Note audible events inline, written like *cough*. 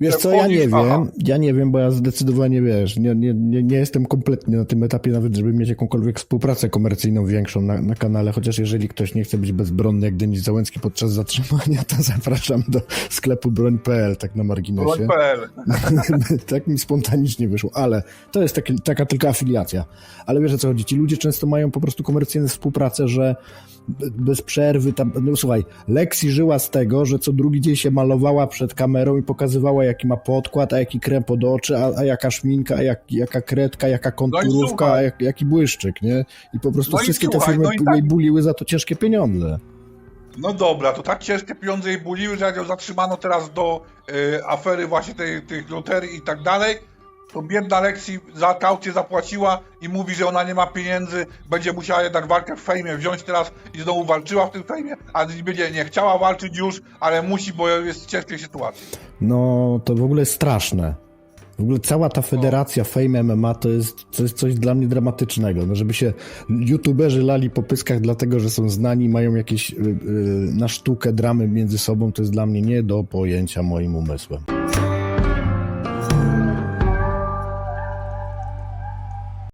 Wiesz co, ja nie wiem, ja nie wiem, bo ja zdecydowanie, wiesz, nie, nie, nie, jestem kompletnie na tym etapie nawet, żeby mieć jakąkolwiek współpracę komercyjną większą na, na kanale, chociaż jeżeli ktoś nie chce być bezbronny jak Denis Załęcki podczas zatrzymania, to *laughs* zapraszam do sklepu broń.pl, tak na marginesie. Broń.pl. *laughs* tak mi spontanicznie wyszło, ale to jest taki, taka tylko afiliacja. Ale wiesz o co chodzi, ci ludzie często mają po prostu komercyjne współpracę, że be- bez przerwy tam, no słuchaj, Lexi żyła z tego, że co drugi dzień się malowała przed kamerą i pokazywała jaki ma podkład, a jaki krem pod oczy, a, a jaka szminka, a jak, jaka kredka, jaka konturówka, a słuchaj. jak, jaki błyszczyk, nie? I po prostu No wszystkie te słuchaj, firmy no tak- buliły za to ciężkie pieniądze. No dobra, to tak ciężkie pieniądze jej buliły, że jak ją zatrzymano teraz do y, afery właśnie tej, tych loterii i tak dalej, to biedna Lexi za kaucję zapłaciła i mówi, że ona nie ma pieniędzy, będzie musiała jednak walkę w fejmie wziąć teraz i znowu walczyła w tym fejmie, a niby nie, chciała walczyć już, ale musi, bo jest w ciężkiej sytuacji. No, to w ogóle jest straszne. W ogóle cała ta federacja Fame MMA to jest, to jest coś dla mnie dramatycznego. No, żeby się youtuberzy lali po pyskach dlatego, że są znani, mają jakieś y, y, na sztukę dramy między sobą, to jest dla mnie nie do pojęcia moim umysłem.